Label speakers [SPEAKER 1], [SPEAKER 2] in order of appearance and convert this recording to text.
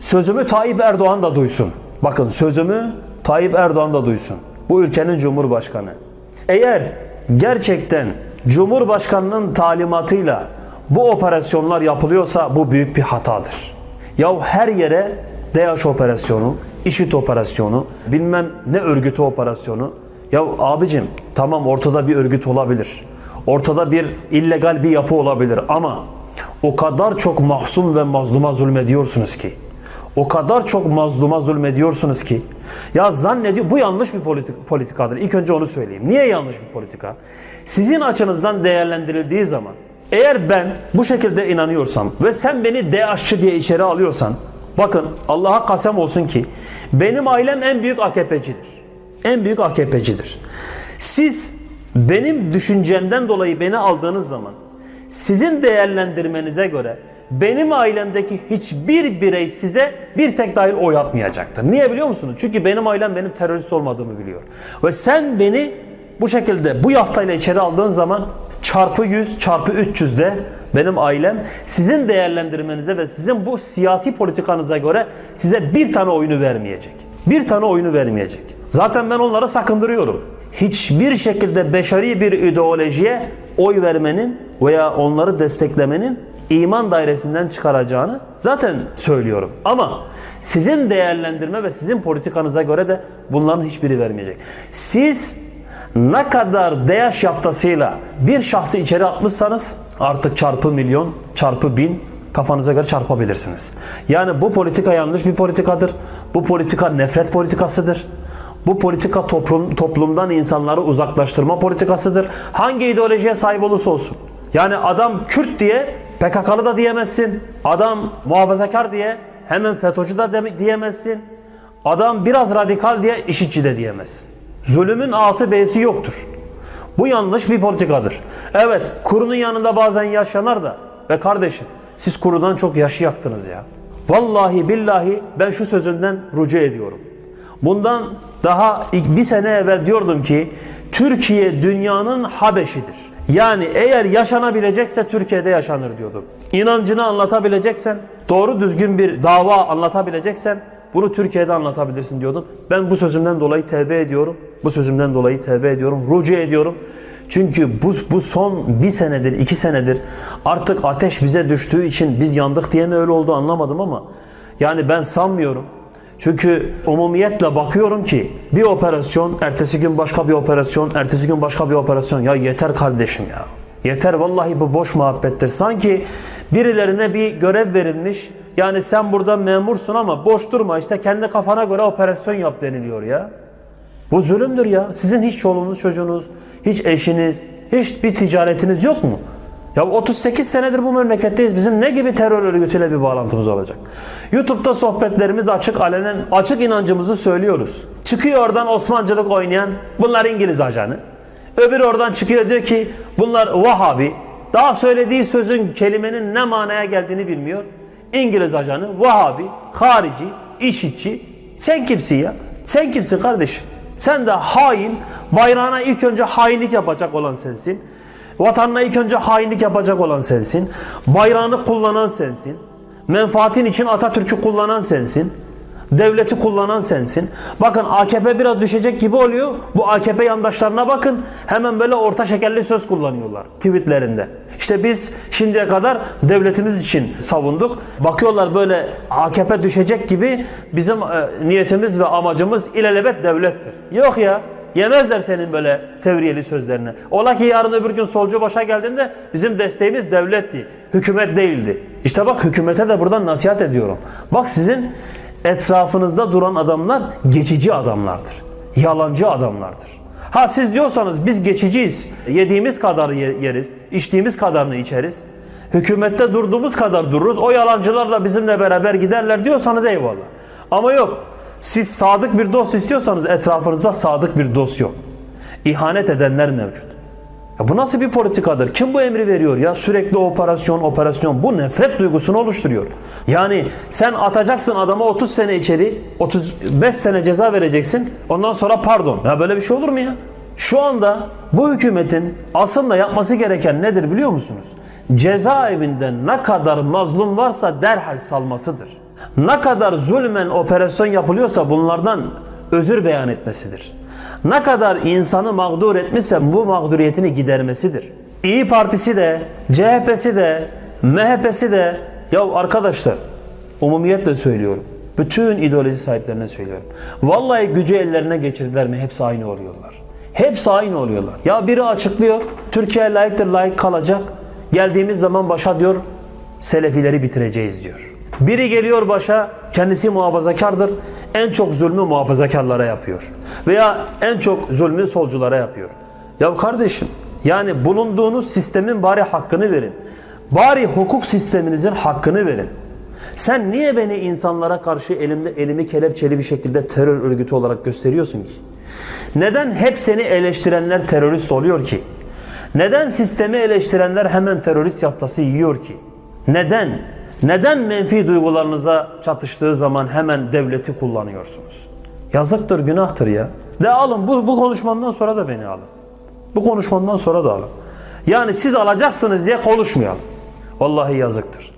[SPEAKER 1] Sözümü Tayyip Erdoğan da duysun. Bakın sözümü Tayyip Erdoğan da duysun. Bu ülkenin Cumhurbaşkanı. Eğer gerçekten Cumhurbaşkanının talimatıyla bu operasyonlar yapılıyorsa bu büyük bir hatadır. Ya her yere DH operasyonu, IŞİD operasyonu, bilmem ne örgütü operasyonu. Ya abicim tamam ortada bir örgüt olabilir. Ortada bir illegal bir yapı olabilir ama o kadar çok mahzun ve mazluma zulmediyorsunuz ki. O kadar çok mazluma zulmediyorsunuz ki. Ya zannediyor bu yanlış bir politik, politikadır. İlk önce onu söyleyeyim. Niye yanlış bir politika? Sizin açınızdan değerlendirildiği zaman eğer ben bu şekilde inanıyorsam ve sen beni DH'çı diye içeri alıyorsan bakın Allah'a kasem olsun ki benim ailem en büyük AKP'cidir. En büyük AKP'cidir. Siz benim düşüncemden dolayı beni aldığınız zaman sizin değerlendirmenize göre benim ailemdeki hiçbir birey size bir tek dahil oy atmayacaktır. Niye biliyor musunuz? Çünkü benim ailem benim terörist olmadığımı biliyor. Ve sen beni bu şekilde bu yaftayla içeri aldığın zaman çarpı 100 çarpı 300 de benim ailem sizin değerlendirmenize ve sizin bu siyasi politikanıza göre size bir tane oyunu vermeyecek. Bir tane oyunu vermeyecek. Zaten ben onları sakındırıyorum. Hiçbir şekilde beşeri bir ideolojiye oy vermenin veya onları desteklemenin iman dairesinden çıkaracağını zaten söylüyorum. Ama sizin değerlendirme ve sizin politikanıza göre de bunların hiçbiri vermeyecek. Siz ne kadar DH yaftasıyla bir şahsı içeri atmışsanız artık çarpı milyon, çarpı bin kafanıza göre çarpabilirsiniz. Yani bu politika yanlış bir politikadır. Bu politika nefret politikasıdır. Bu politika toplum, toplumdan insanları uzaklaştırma politikasıdır. Hangi ideolojiye sahip olursa olsun. Yani adam Kürt diye PKK'lı da diyemezsin. Adam muhafazakar diye hemen FETÖ'cü deme- diyemezsin. Adam biraz radikal diye işitçi de diyemezsin. Zulümün A'sı B'si yoktur. Bu yanlış bir politikadır. Evet kurunun yanında bazen yaşanar da ve kardeşim siz kurudan çok yaşı yaktınız ya. Vallahi billahi ben şu sözünden rucu ediyorum. Bundan daha bir sene evvel diyordum ki Türkiye dünyanın Habeşidir. Yani eğer yaşanabilecekse Türkiye'de yaşanır diyordum. İnancını anlatabileceksen, doğru düzgün bir dava anlatabileceksen bunu Türkiye'de anlatabilirsin diyordum. Ben bu sözümden dolayı tevbe ediyorum. Bu sözümden dolayı tevbe ediyorum. Rucu ediyorum. Çünkü bu, bu son bir senedir, iki senedir artık ateş bize düştüğü için biz yandık diye mi öyle oldu anlamadım ama yani ben sanmıyorum. Çünkü umumiyetle bakıyorum ki bir operasyon, ertesi gün başka bir operasyon, ertesi gün başka bir operasyon. Ya yeter kardeşim ya. Yeter vallahi bu boş muhabbettir. Sanki birilerine bir görev verilmiş. Yani sen burada memursun ama boş durma işte kendi kafana göre operasyon yap deniliyor ya. Bu zulümdür ya. Sizin hiç çoluğunuz, çocuğunuz, hiç eşiniz, hiç bir ticaretiniz yok mu? Ya 38 senedir bu memleketteyiz. Bizim ne gibi terör örgütüyle bir bağlantımız olacak? YouTube'da sohbetlerimiz açık, alenen açık inancımızı söylüyoruz. Çıkıyor oradan Osmancılık oynayan, bunlar İngiliz ajanı. Öbür oradan çıkıyor diyor ki bunlar Vahabi. Daha söylediği sözün, kelimenin ne manaya geldiğini bilmiyor. İngiliz ajanı, Vahabi, harici, işitçi. Sen kimsin ya? Sen kimsin kardeşim? Sen de hain, bayrağına ilk önce hainlik yapacak olan sensin. Vatanına ilk önce hainlik yapacak olan sensin. Bayrağını kullanan sensin. Menfaatin için Atatürk'ü kullanan sensin. Devleti kullanan sensin. Bakın AKP biraz düşecek gibi oluyor. Bu AKP yandaşlarına bakın. Hemen böyle orta şekerli söz kullanıyorlar tweetlerinde. İşte biz şimdiye kadar devletimiz için savunduk. Bakıyorlar böyle AKP düşecek gibi bizim e, niyetimiz ve amacımız ilelebet devlettir. Yok ya. Yemezler senin böyle tevriyeli sözlerini. Ola ki yarın öbür gün solcu başa geldiğinde bizim desteğimiz devletti. Hükümet değildi. İşte bak hükümete de buradan nasihat ediyorum. Bak sizin etrafınızda duran adamlar geçici adamlardır. Yalancı adamlardır. Ha siz diyorsanız biz geçiciyiz. Yediğimiz kadar ye- yeriz. içtiğimiz kadarını içeriz. Hükümette durduğumuz kadar dururuz. O yalancılar da bizimle beraber giderler diyorsanız eyvallah. Ama yok. Siz sadık bir dost istiyorsanız etrafınızda sadık bir dost yok. İhanet edenler mevcut. Ya bu nasıl bir politikadır? Kim bu emri veriyor ya? Sürekli operasyon, operasyon. Bu nefret duygusunu oluşturuyor. Yani sen atacaksın adama 30 sene içeri, 35 sene ceza vereceksin. Ondan sonra pardon. Ya böyle bir şey olur mu ya? Şu anda bu hükümetin aslında yapması gereken nedir biliyor musunuz? Cezaevinden ne kadar mazlum varsa derhal salmasıdır. Ne kadar zulmen operasyon yapılıyorsa bunlardan özür beyan etmesidir. Ne kadar insanı mağdur etmişse bu mağduriyetini gidermesidir. İyi Partisi de, CHP'si de, MHP'si de ya arkadaşlar umumiyetle söylüyorum. Bütün ideoloji sahiplerine söylüyorum. Vallahi gücü ellerine geçirdiler mi hepsi aynı oluyorlar. Hepsi aynı oluyorlar. Ya biri açıklıyor Türkiye layıktır layık kalacak. Geldiğimiz zaman başa diyor Selefileri bitireceğiz diyor. Biri geliyor başa kendisi muhafazakardır. En çok zulmü muhafazakarlara yapıyor. Veya en çok zulmü solculara yapıyor. Ya kardeşim yani bulunduğunuz sistemin bari hakkını verin. Bari hukuk sisteminizin hakkını verin. Sen niye beni insanlara karşı elimde elimi kelepçeli bir şekilde terör örgütü olarak gösteriyorsun ki? Neden hep seni eleştirenler terörist oluyor ki? Neden sistemi eleştirenler hemen terörist yaftası yiyor ki? Neden? Neden menfi duygularınıza çatıştığı zaman hemen devleti kullanıyorsunuz? Yazıktır, günahtır ya. De alın bu, bu konuşmamdan sonra da beni alın. Bu konuşmamdan sonra da alın. Yani siz alacaksınız diye konuşmayalım. Vallahi yazıktır.